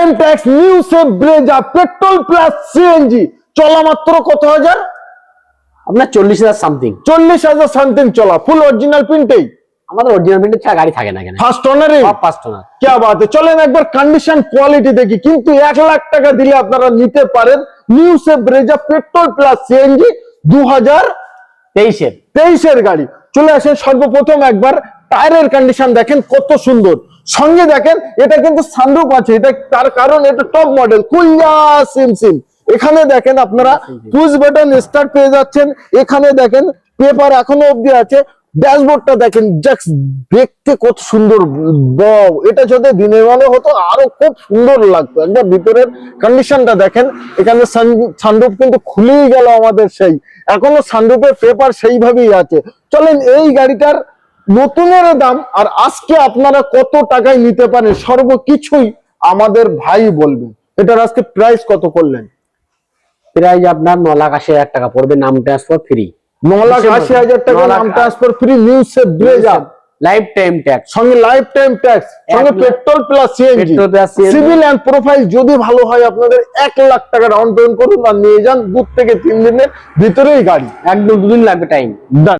Income tax new save Brezza petrol plus CNG চলা মাত্র কত হাজার? আপনার চল্লিশ হাজার সামথিং চল্লিশ হাজার সামথিং চলা ফুল অরিজিনাল প্রিন্টেই আমাদের অরিজিনাল ছাড়া গাড়ি থাকে না কেন? ফার্স্ট ফার্স্ট ওনার কে চলেন একবার কন্ডিশন কোয়ালিটি দেখি কিন্তু এক লাখ টাকা দিলে আপনারা নিতে পারেন new save Brezza petrol plus CNG দু হাজার তেইশের। তেইশের গাড়ি। চলে আসেন সর্বপ্রথম একবার টায়ারের কন্ডিশন দেখেন কত সুন্দর। সঙ্গে দেখেন, এটা কিন্তু সানরুফ আছে, এটা তার কারণ এটা টপ মডেল কুইয়া সিম সিম। এখানে দেখেন আপনারা পুশ বাটন স্টার্ট পেয়ে যাচ্ছেন, এখানে দেখেন পেপার এখনও অবধি আছে, ড্যাশবোর্ডটা দেখেন জাস্ট দেখতে কত সুন্দর এটা যদি দিনের বেলা হতো আরও খুব সুন্দর লাগতো। একবার ভিতরের কন্ডিশনটা দেখেন, এখানে সানরুফ কিন্তু খুলেই গেল আমাদের সেই। এখনও সানরুফের পেপার সেইভাবেই আছে। চলেন, এই গাড়িটার নতুনের দাম আর আজকে আপনারা কত টাকায় নিতে পারেন সর্বকিছুই আমাদের ভাই বলবে। এটার আজকে প্রাইস কত করলেন? প্রাইস আপনার ন লাখ আশি হাজার টাকা পড়বে নাম ট্রান্সফার ফ্রি ন লাখ আশি হাজার টাকা নাম ট্রান্সফার ফ্রি নিউ সেফ ব্রেজার লাইফ টাইম ট্যাক্স সঙ্গে লাইফ টাইম ট্যাক্স সঙ্গে petrol plus CNG civil and profile যদি ভালো হয় আপনাদের এক লাখ টাকা ডাউন পেমেন্ট করুন আর নিয়ে যান দু থেকে তিন দিনের ভিতরেই গাড়ি। একদম দুদিন লাগবে টাইম Done.